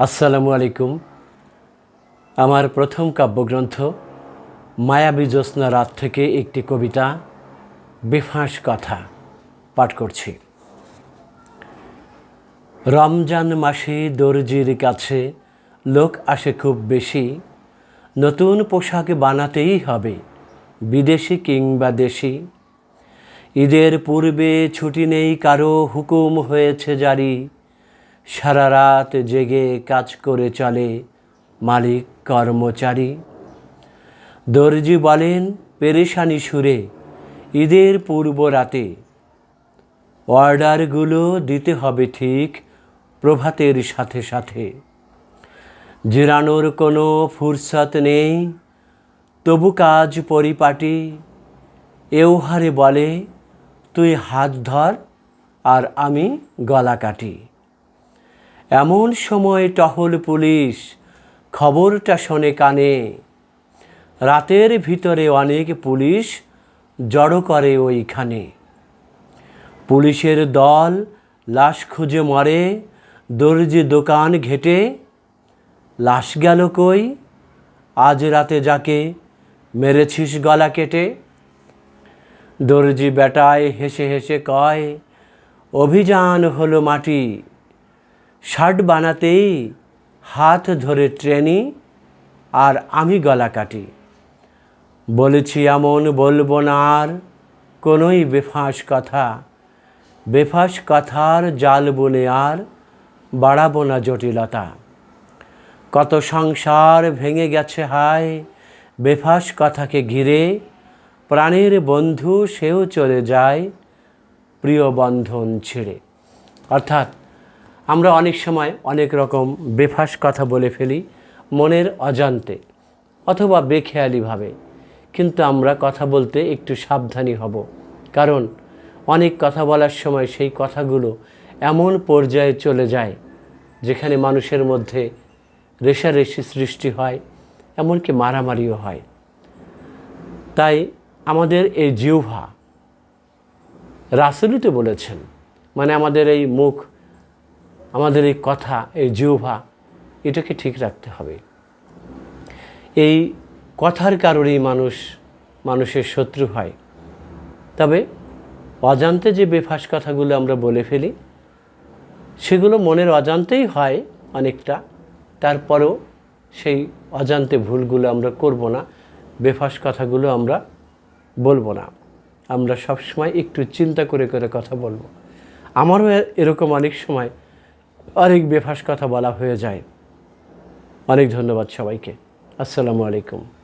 আসসালামু আলাইকুম। আমার প্রথম কাব্যগ্রন্থ মায়াবী জ্যোৎস্না রাত থেকে একটি কবিতা বেফাঁস কথা পাঠ করছি। রমজান মাসে দর্জির কাছে লোক আসে খুব বেশি। নতুন পোশাক বানাতেই হবে বিদেশি কিংবা দেশি। ঈদের পূর্বে ছুটি নেই, কারও হুকুম হয়েছে জারি। সারা রাত জেগে কাজ করে চলে মালিক কর্মচারী। দর্জি বলেন, পেরেশানি সুরে, ঈদের পূর্ব রাতে অর্ডারগুলো দিতে হবে ঠিক প্রভাতের সাথে সাথে। জিরানোর কোনো ফুরসত নেই, তবু কাজ পরিপাটি। এও হারে বলে, তুই হাত ধর আর আমি গলা কাটি। এমন সময় টহল পুলিশ খবরটা শোনে কানে। রাতের ভিতরে অনেক পুলিশ জড়ো করে ওইখানে। পুলিশের দল লাশ খুঁজে মরে, দর্জি দোকান ঘেটে। লাশ গেল কই? আজ রাতে যাকে মেরেছিস গলা কেটে। দর্জি বেটায় হেসে হেসে কয়, অভিযান হলো মাটি। শার্ট বানাতেই হাত ধরে ট্রেনি আর আমি গলা কাটি। বলেছি, এমন বলব না আর, কোনোই বেফাঁস কথা। বেফাঁস কথার জাল বনে আর বাড়াবো না জটিলতা। কত সংসার ভেঙে গেছে হায়, বেফাঁস কথাকে ঘিরে প্রাণের বন্ধু সেও চলে যায় প্রিয় বন্ধন ছেড়ে। অর্থাৎ আমরা অনেক সময় অনেক রকম বেফাস কথা বলে ফেলি মনের অজান্তে অথবা বেখেয়ালিভাবে। কিন্তু আমরা কথা বলতে একটু সাবধানী হব। কারণ অনেক কথা বলার সময় সেই কথাগুলো এমন পর্যায়ে চলে যায় যেখানে মানুষের মধ্যে রেশারেশি সৃষ্টি হয়, এমনকি মারামারিও হয়। তাই আমাদের এই জিহ্বা রাসুলিতে বলেছেন মানে আমাদের এই মুখ আমাদের এই কথা, এই জিহ্বা, এটাকে ঠিক রাখতে হবে। এই কথার কারণেই মানুষ, মানুষের শত্রু হয়। তবে অজান্তে যে বেফাস কথাগুলো আমরা বলে ফেলি, সেগুলো মনের অজান্তেই হয় অনেকটা। তারপরেও সেই অজান্তে ভুলগুলো আমরা করব না, বেফাস কথাগুলো আমরা বলব না। আমরা সবসময় একটু চিন্তা করে করে কথা বলব। আমারও এরকম অনেক সময় অনেক বেফাস কথা বলা হয়ে যায়। অনেক ধন্যবাদ সবাইকে। আসসালামু আলাইকুম।